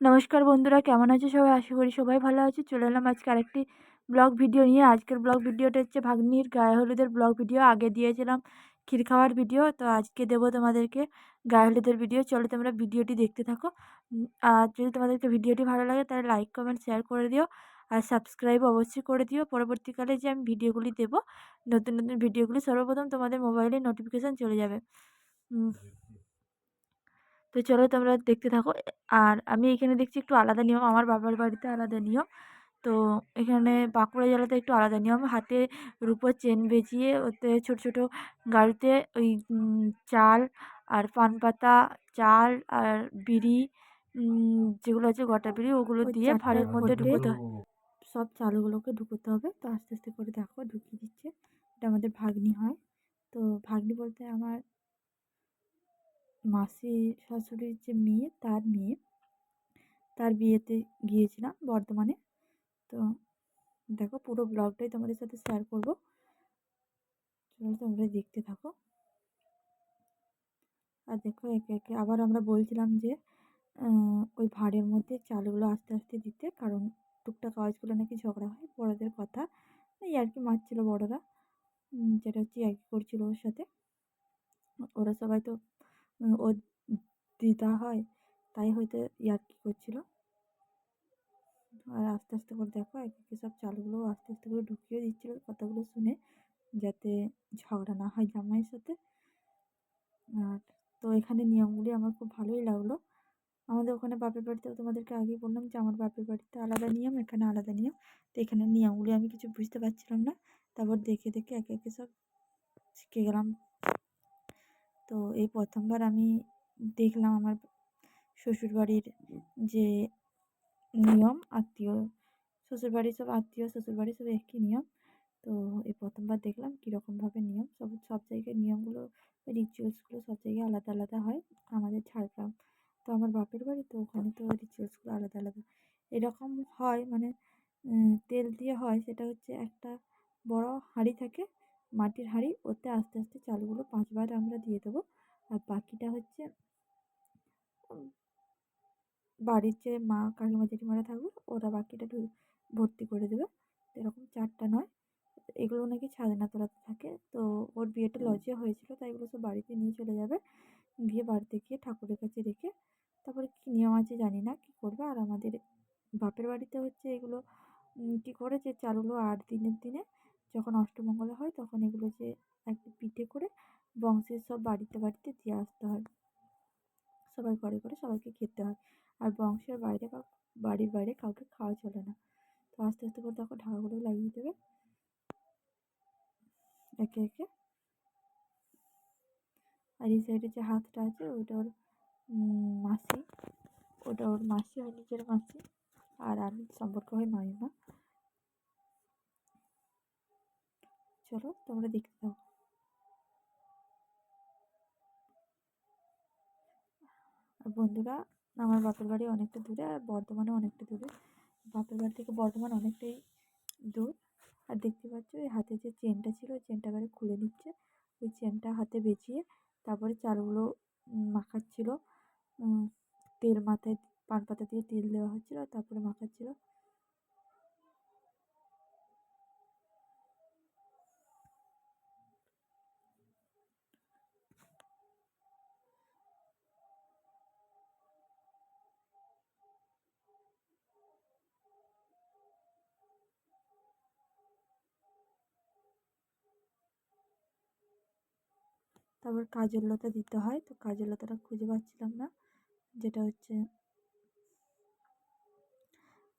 নমস্কার বন্ধুরা, কেমন আছো সবাই? আশা করি সবাই ভালো আছে। চলে এলাম আজকে আরেকটি ব্লগ ভিডিও নিয়ে। আজকের ব্লগ ভিডিওটা হচ্ছে ভাগ্নির গায়ে হলুদের ব্লগ ভিডিও। আগে দিয়েছিলাম ক্ষীর খাওয়ার ভিডিও, তো আজকে দেবো তোমাদেরকে গায়ে হলুদের ভিডিও। চলো তোমরা ভিডিওটি দেখতে থাকো। আর যদি তোমাদেরকে ভিডিওটি ভালো লাগে তাহলে লাইক কমেন্ট শেয়ার করে দিও। আর সাবস্ক্রাইব অবশ্যই করে দিও। পরবর্তীকালে যে আমি ভিডিওগুলি দেবো, নতুন নতুন ভিডিওগুলি সর্বপ্রথম তোমাদের মোবাইলে নোটিফিকেশান চলে যাবে। তো চলো তোমরা দেখতে থাকো। আর আমি এখানে দেখছি একটু আলাদা নিয়ম আমার বাবার বাড়িতে আলাদা নিয়ম। তো এখানে বাঁকুড়া জেলাতে একটু আলাদা নিয়ম হাতে রূপোর চেন বেজিয়ে ওতে ছোটো ছোটো গাড়িতে ওই চাল আর পান পাতা চাল আর বিড়ি যেগুলো আছে গোটা বিড়ি ওগুলো দিয়ে ভাঁড়ের মধ্যে ঢুকোতে সব চালগুলোকে ঢুকোতে হবে। তো আস্তে আস্তে করে দেখো ঢুকিয়ে দিচ্ছে। এটা আমাদের ভাগ্নি হয়। তো ভাগ্নি বলতে আমার মাসি শাশুড়ির যে মেয়ে, তার মেয়ে। তার বিয়েতে গিয়েছিলাম বর্ধমানে। তো দেখো পুরো ব্লগটাই তোমাদের সাথে শেয়ার করব। তোমরা দেখতে থাকো। আর দেখো একে একে আবার আমরা বলছিলাম যে ওই ভাঁড়ের মধ্যে চালগুলো আস্তে আস্তে দিতে, কারণ টুকটাক আওয়াজগুলো নাকি ঝগড়া হয়, বড়দের কথা। এই আর কি মারছিল বড়রা। যেটা হচ্ছে আর কি করছিল ওর সাথে। ওরা সবাই তো ওর দিদা হয়, তাই হয়তো ইয়ার্কি করছিল। আর আস্তে আস্তে করে দেখো, এক একে সব চালগুলো আস্তে আস্তে করে ঢুকিয়ে দিচ্ছিল কথাগুলো শুনে, যাতে ঝগড়া না হয় জামাইয়ের সাথে। আর তো এখানে নিয়মগুলি আমার খুব ভালোই লাগল। আমাদের ওখানে বাপের বাড়িতেও তোমাদেরকে আগেই বললাম যে আমার বাপের বাড়িতে আলাদা নিয়ম, এখানে আলাদা নিয়ম। তো এখানে নিয়মগুলি আমি কিছু বুঝতে পারছিলাম না। তারপর দেখে দেখে একে একে সব শিখে গেলাম। তো এই প্রথমবার আমি দেখলাম আমার শ্বশুরবাড়ির যে নিয়ম, আত্মীয় শ্বশুরবাড়ির সব আত্মীয়, শ্বশুরবাড়ির সব একই নিয়ম। তো এই প্রথমবার দেখলাম কীরকমভাবে নিয়ম। সব সব জায়গায় নিয়মগুলো রিচুয়ালসগুলো সব জায়গায় আলাদা আলাদা হয়। আমাদের ঝাড়গ্রাম তো আমার বাপের বাড়ি, তো ওখানে তো রিচুয়ালসগুলো আলাদা আলাদা। এরকম হয় মানে তেল দিয়ে হয়। সেটা হচ্ছে একটা বড় হাঁড়ি থাকে। মাটির হাঁড়ি ওতে আস্তে আস্তে চালগুলো পাঁচবার আমরা দিয়ে দেবো। আর বাকিটা হচ্ছে বাড়ির যে মা কাকিমা জেঠিমারা থাকবে ওরা বাকিটা ভর্তি করে দেবে। এরকম চারটা নয়। এগুলো নাকি ছাদনা তোলাতে থাকে। তো ওর বিয়েটা লজে হয়েছিল তাই এগুলো সব বাড়িতে নিয়ে চলে যাবে। গিয়ে বাড়িতে গিয়ে ঠাকুরের কাছে রেখে তারপরে কী নিয়ম আছে জানি না কী করবে? আর আমাদের বাপের বাড়িতে হচ্ছে এগুলো কী করে যে চালগুলো আট দিনের দিনে যখন অষ্টমঙ্গলা হয় তখন এগুলো যে একটা পিঠে করে বংশের সব বাড়িতে বাড়িতে দিয়ে আসতে হয়। সবাই ঘরে ঘরে সবাইকে খেতে হয়। আর বংশের বাইরে বাড়ির বাইরে কাউকে খাওয়া চলে না। তো আস্তে আস্তে করে তখন ঢাকাগুলো লাগিয়ে দেবে। একে একে। আর এই সাইডে যে হাতটা আছে ওটা ওর মাসি। ওটা ওর মাসি হয় নিজের মাসি। আর আমি সম্পর্ক হয় মামিমা চলো তোমরা দেখতে থাকো আর বন্ধুরা, আমার বাপের বাড়ি অনেকটা দূরে আর বর্ধমানে অনেকটা দূরে। বাপের বাড়ি থেকে বর্ধমান অনেকটাই দূর। আর দেখতে পাচ্ছ ওই হাতে যে চেনটা ছিল, ওই চেনটা এবারে খুলে নিচ্ছে। ওই চেনটা হাতে বেঁচিয়ে তারপরে চালগুলো মাখাচ্ছিল। তেল মাথায় পান পাতা দিয়ে তেল দেওয়া হচ্ছিল, তারপরে মাখাচ্ছিল। তারপর কাজল লতা দিতে হয়। তো কাজল লতাটা খুঁজে পাচ্ছিলাম না। যেটা হচ্ছে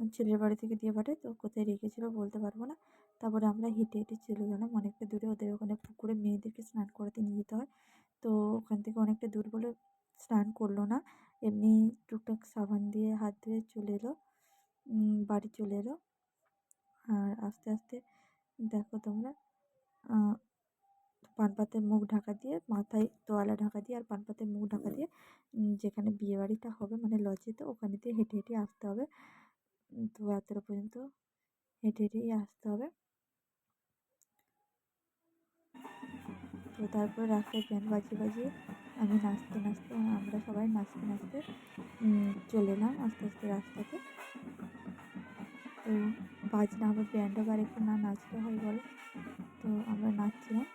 ছেলের বাড়ি থেকে দিয়ে পাঠায়। তো কোথায় রেখেছিলো বলতে পারব না। তারপরে আমরা হেঁটে হেঁটে চলে গেলাম অনেকটা দূরে। ওদের ওখানে পুকুরে মেয়েদেরকে স্নান করাতে নিয়ে যেতে হয়। তো ওখান থেকে অনেকটা দূর বলে স্নান করল না। এমনি টুকটাক সাবান দিয়ে হাত ধুয়ে চলে এলো। বাড়ি চলে এলো। আর আস্তে আস্তে দেখো তোমরা পান পাতায় মুখ ঢাকা দিয়ে মাথায় তোয়ালা ঢাকা দিয়ে আর পান পাতায় মুখ ঢাকা দিয়ে যেখানে বিয়েবাড়িটা হবে মানে লজেতে ওখানে দিয়ে হেঁটে হেঁটে আসতে হবে। তো এতটা পর্যন্ত হেঁটে হেঁটেই আসতে হবে। তো তারপরে রাস্তায় ব্যান্ড বাজিয়ে বাজিয়ে আমি নাচতে নাচতে আমরা সবাই নাচতে নাচতে চলে এলাম আস্তে আস্তে রাস্তাতে। তো বাজনা আবার ব্যান্ড আবার একটু না নাচতে হয় বলো? তো আমরা নাচছিলাম।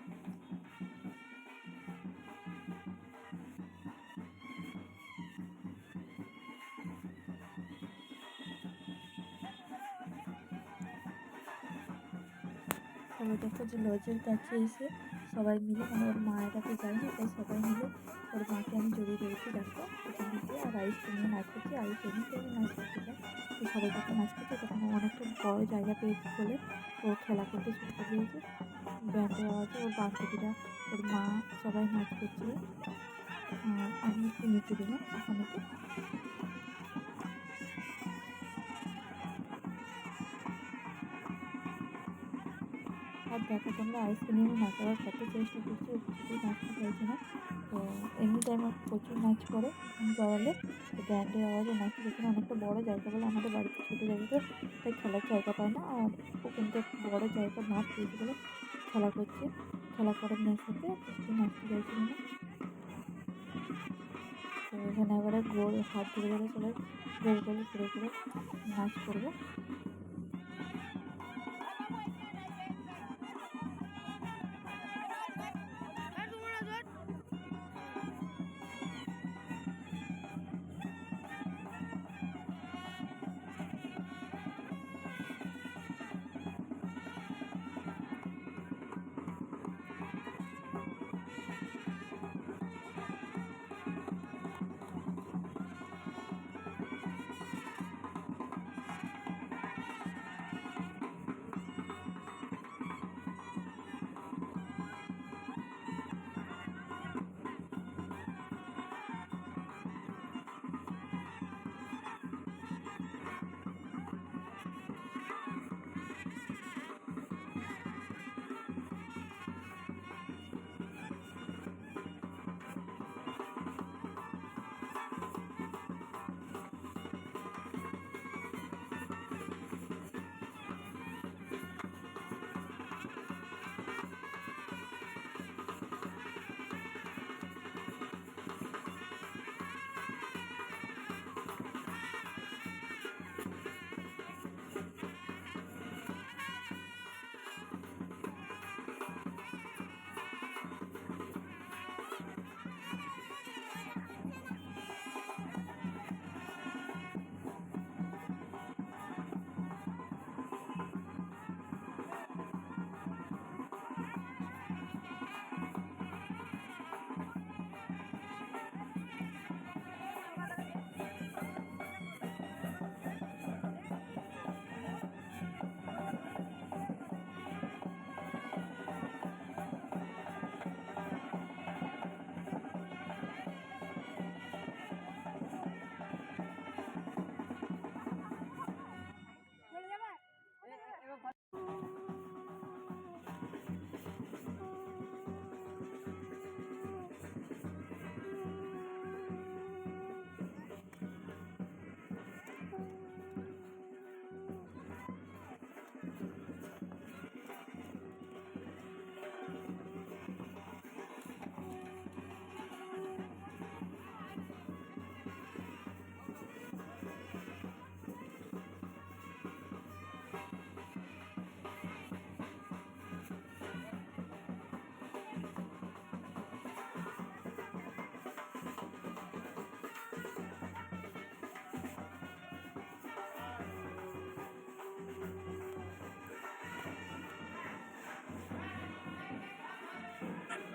তারপর দেখো যে লজের কাছে এসে, সবাই মিলে মানে ওর মায়েরাকে যাই না তাই সবাই মিলে ওর মাকে আমি জড়িয়ে ধরেছি, দেখো পেছন দিকে আর আইসকে নিয়ে নাচ করছি আইস এমনিতে আমি নাচ করতে যাই তো সবাই যখন নাচ করছে তখন অনেকটা বড় জায়গা পেয়েছি বলে ও খেলা করতে শুরু করে দিয়েছে। ব্যান্ডের আওয়াজে ওর বান্ধবীরা, ওর মা সবাই নাচ করছিল আমি একটু নিচে দিলাম ওখানে দেখো তোমরা আইসক্রিমে নাচাবার কত চেষ্টা করছি, ও নাচতে চাইছে না। তো এমনি টাইম প্রচুর নাচ করে জড়ালে, তো ব্যান্ডের আওয়াজে নাচে যেখানে অনেকটা বড় জায়গা বলে আমাদের বাড়িতে ছোটো জায়গাতে তাই খেলার জায়গা পায় না। আর ও কিন্তু বড় জায়গা মাঠ পেয়েছে বলে খেলা করছে। খেলা করার নেশাতে কিছুতেই নাচতে চাইছিল না। তো এখানে এবারে গোল, হাত ধরে ধরে সবাই গোল গোল ঘুরে ঘুরে নাচ করব।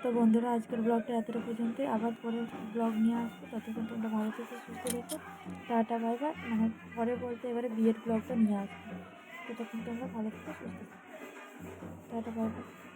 তো বন্ধুরা, আজকের ব্লগটা এতটা পর্যন্তই। আবার পরে ব্লগ নিয়ে আসব। ততক্ষণ তোমরা ভালো থেকে, সুস্থ রেখো টাটা, বাই বাই। মানে পরে বলতে এবারে বিয়ের ব্লগটা নিয়ে আসব। ততক্ষণ তোমরা ভালো থেকে, সুস্থ থাকো। Tata, bye bye.